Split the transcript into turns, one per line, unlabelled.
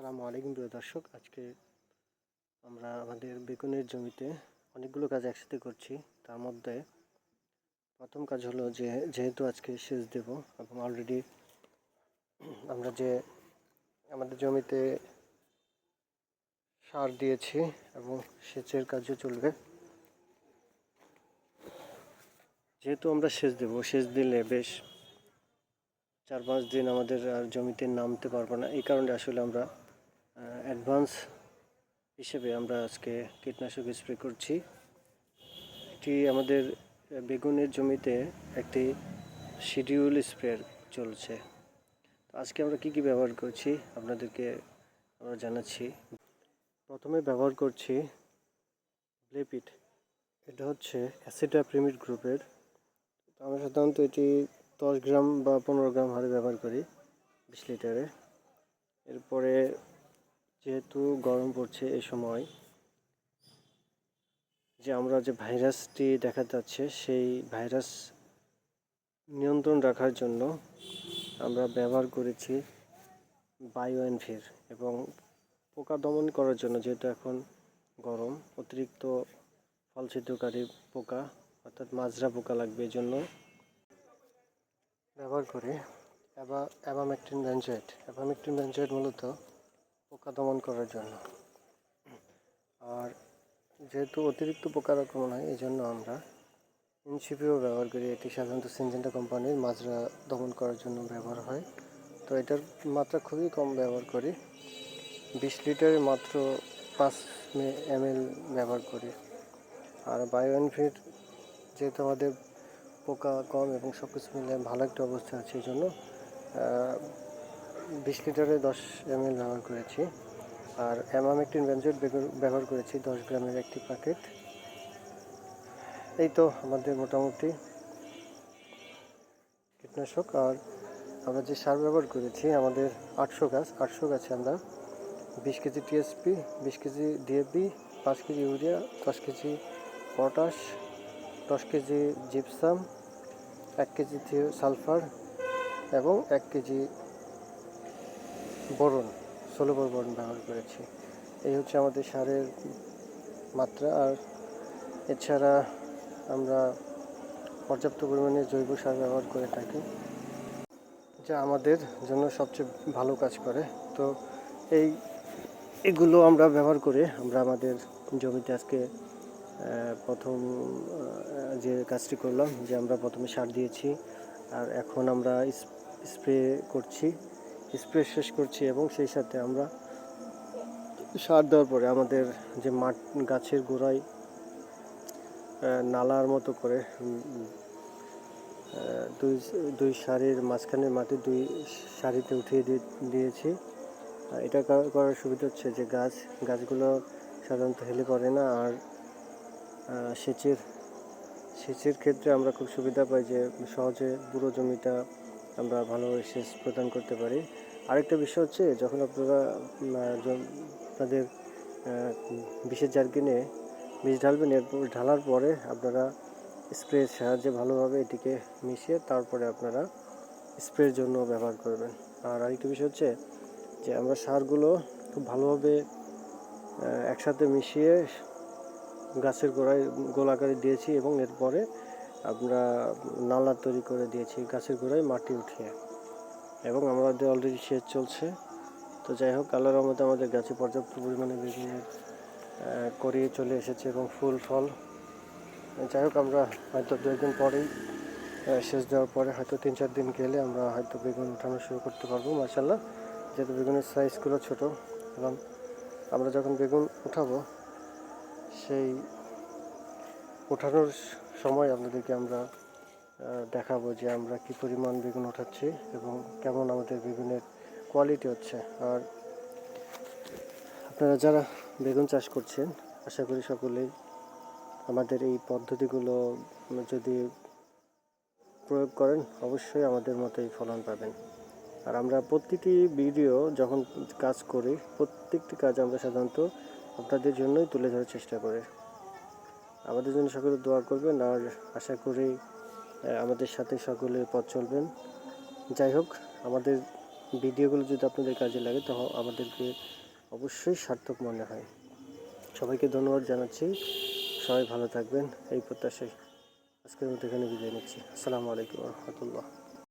আসসালামু আলাইকুম প্রিয় দর্শক। আজকে আমরা আমাদের বেগুনের জমিতে অনেকগুলো কাজ একসাথে করছি। তার মধ্যে প্রথম কাজ হলো যে, যেহেতু আজকে সেচ দেব এবং অলরেডি আমরা যে আমাদের জমিতে সার দিয়েছি এবং সেচের কাজও চলবে। যেহেতু আমরা সেচ দেব, সেচ দিলে বেশ চার পাঁচ দিন আমাদের আর জমিতে নামতে পারব না। এই কারণে আসলে আমরা অ্যাডভান্স হিসেবে আমরা আজকে কীটনাশক স্প্রে করছি। এটি আমাদের বেগুনের জমিতে একটি শিডিউল স্প্রে চলছে। আজকে আমরা কি কি ব্যবহার করছি আপনাদেরকে আমরা জানাচ্ছি। প্রথমে ব্যবহার করছি ব্লেপিট এটা হচ্ছে অ্যাসিডা প্রিমিট গ্রুপের আমরা সাধারণত এটি দশ গ্রাম বা পনেরো গ্রাম হারে ব্যবহার করি, বিশ লিটারে। এরপরে যেহেতু গরম পড়ছে এ সময়, যে আমরা যে ভাইরাসটি দেখা যাচ্ছে, সেই ভাইরাস নিয়ন্ত্রণ রাখার জন্য আমরা ব্যবহার করেছি বায়োএনভির এবং পোকা দমন করার জন্য, যেহেতু এখন গরম, অতিরিক্ত ফল ছিদ্রকারী পোকা, অর্থাৎ মাজরা পোকা লাগবে এই জন্য ব্যবহার করে অ্যাবা অ্যাবামেকটিন ব্যানজয়েট অ্যাবামেকটিন ব্যানজয়েট মূলত পোকা দমন করার জন্য। আর যেহেতু অতিরিক্ত পোকার আক্রমণ হয় এই জন্য আমরা ইনসিপিও ব্যবহার করি। এটি সাধারণত সিনজেন্টা কোম্পানির মাজরা দমন করার জন্য ব্যবহার হয়। তো এটার মাত্রা খুবই কম ব্যবহার করি। বিশ লিটারে মাত্র পাঁচ এম ব্যবহার করি। আর বায়োএনফির যেহেতু আমাদের পোকা কম এবং সব কিছু মিলে ভালো একটা অবস্থা আছে এই জন্য বিশ লিটারে দশ এম এল ব্যবহার করেছি। আর অ্যামামেকটিন বেঞ্জয়েট ব্যবহার করেছি দশ গ্রামের একটি প্যাকেট। এই তো আমাদের মোটামুটি কীটনাশক। আর আমরা যে সার ব্যবহার করেছি, আমাদের আটশো গাছ, আটশো গাছে আমরা বিশ কেজি টিএসপি বিশ কেজি ডিএপি পাঁচ কেজি ইউরিয়া, দশ কেজি পটাশ, দশ কেজি জিপসাম, এক কেজি সালফার এবং এক কেজি বরণ ষোলোবর বরণ ব্যবহার করেছি। এই হচ্ছে আমাদের সারের মাত্রা। আর এছাড়া আমরা পর্যাপ্ত পরিমাণে জৈব সার ব্যবহার করে থাকি, যা আমাদের জন্য সবচেয়ে ভালো কাজ করে। তো এই, এগুলো আমরা ব্যবহার করে আমরা আমাদের জমিতে আজকে প্রথম যে কাজটি করলাম, যে আমরা প্রথমে সার দিয়েছি, আর এখন আমরা স্প্রে করছি। স্প্রে শেষ করছি এবং সেই সাথে আমরা সার দেওয়ার পরে আমাদের যে মাঠ, গাছের গোড়ায় নালার মতো করে দুই দুই সারির মাঝখানের মাটি দুই সারিতে উঠিয়ে দিয়েছি। এটা করার সুবিধা হচ্ছে যে গাছ, গাছগুলো সাধারণত হেলে পড়ে না আর সেচের সেচের ক্ষেত্রে আমরা খুব সুবিধা পাই যে সহজে পুরো জমিটা আমরা ভালোভাবে সেচ প্রদান করতে পারি। আরেকটা বিষয় হচ্ছে, যখন আপনারা আপনাদের বিষের জার কিনে বীজ ঢালবেন, এরপর ঢালার পরে আপনারা স্প্রের সাহায্যে ভালোভাবে এটিকে মিশিয়ে তারপরে আপনারা স্প্রের জন্য ব্যবহার করবেন। আর আরেকটা বিষয় হচ্ছে যে, আমরা সারগুলো খুব ভালোভাবে একসাথে মিশিয়ে গাছের গোড়ায় গোল আকারে দিয়েছি এবং এরপরে আমরা নালা তৈরি করে দিয়েছি গাছের গোড়ায় মাটি উঠিয়ে। এবং আমাদের অলরেডি সেচ চলছে। তো যাই হোক, আল্লাহর রহমতে আমাদের গাছে পর্যাপ্ত পরিমাণে বেগুনের করিয়ে চলে এসেছে এবং ফুল, ফল। যাই হোক, আমরা হয়তো দু একদিন পরেই সেচ দেওয়ার পরে হয়তো তিন চার দিন গেলে আমরা হয়তো বেগুন উঠানো শুরু করতে পারব মার্শাল্লাহ যেহেতু বেগুনের সাইজগুলো ছোট, এবং আমরা যখন বেগুন উঠাবো, সেই ওঠানোর সময় আপনাদেরকে আমরা দেখাবো যে আমরা কি পরিমাণ বেগুন উঠাচ্ছি এবং কেমন আমাদের বেগুনের কোয়ালিটি হচ্ছে। আর আপনারা যারা বেগুন চাষ করছেন, আশা করি সকলেই আমাদের এই পদ্ধতিগুলো যদি প্রয়োগ করেন, অবশ্যই আমাদের মতোই ফলন পাবেন। আর আমরা প্রতিটি ভিডিও যখন কাজ করি, প্রত্যেকটি কাজ আমরা সাধারণত আপনাদের জন্যই তুলে ধরার চেষ্টা করি। আমাদের জন্য সকলে দোয়া করবেন আর আশা করি আমাদের সাথে সকলে পথ চলবেন। যাই হোক, আমাদের ভিডিওগুলো যদি আপনাদের কাজে লাগে, তো আমাদেরকে অবশ্যই সার্থক মনে হয়। সবাইকে ধন্যবাদ জানাচ্ছি। সবাই ভালো থাকবেন। এই প্রত্যাশায় আজকের মধ্যে এখানে বিদায় নিচ্ছি। আসসালামু আলাইকুম রহমতুল্লাহ।